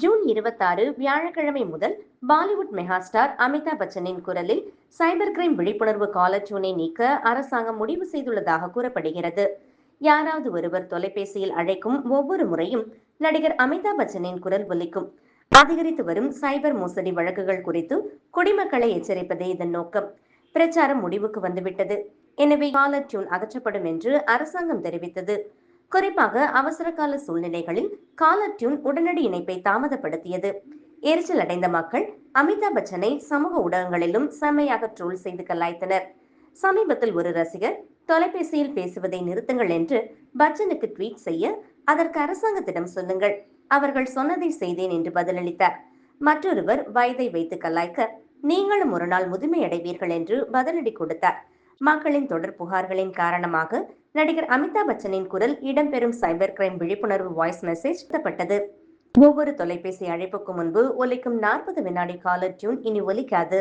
June இருபத்தாறு வியாழக்கிழமை முதல் பாலிவுட் மெகாஸ்டார் அமிதாப் பச்சனின் குரலில் சைபர் கிரைம் விழிப்புணர்வு காலர் டியூனை நீக்க அரசாங்கம் முடிவு செய்துள்ளதாக கூறப்படுகிறது. யாராவது ஒருவர் தொலைபேசியில் அழைக்கும் ஒவ்வொரு முறையும் நடிகர் அமிதாப் பச்சனின் குரல் ஒலிக்கும். அதிகரித்து வரும் சைபர் மோசடி வழக்குகள் குறித்து குடிமக்களை எச்சரிப்பதே இதன் நோக்கம். பிரச்சாரம் முடிவுக்கு வந்துவிட்டது. எனவே காலர் டியூன் அகற்றப்படும் என்று அரசாங்கம் தெரிவித்தது. குறிப்பாக அவசர கால சூழ்நிலைகளில் காலர் டியூன் உடனடி இணைப்பை தாமதப்படுத்தியது. எரிச்சல் அடைந்த மக்கள் அமிதாப் பச்சனை சமூக ஊடகங்களிலும் செம்மையாக ட்ரோல் செய்து கலாய்த்தனர். சமீபத்தில் ஒரு ரசிகர் தொலைபேசியில் பேசுவதை நிறுத்துங்கள் என்று பச்சனுக்கு ட்வீட் செய்ய அதற்கு அரசாங்கத்திடம் சொல்லுங்கள். அவர்கள் சொன்னதை செய்தேன் என்று பதிலளித்தார். மற்றொருவர் வயதை வைத்து கலாய்க்க நீங்களும் ஒரு நாள் முதுமையடைவீர்கள் என்று பதிலடி கொடுத்தார். மக்களின் தொடர் புகார்களின் காரணமாக நடிகர் அமிதாப் பச்சனின் குரல் இடம்பெறும் சைபர் கிரைம் விழிப்புணர்வு வாய்ஸ் மெசேஜ் தப்பட்டது ஒவ்வொரு தொலைபேசி அழைப்புக்கு முன்பு ஒலிக்கும் நாற்பது வினாடி காலர் டியூன் இனி ஒலிக்காது.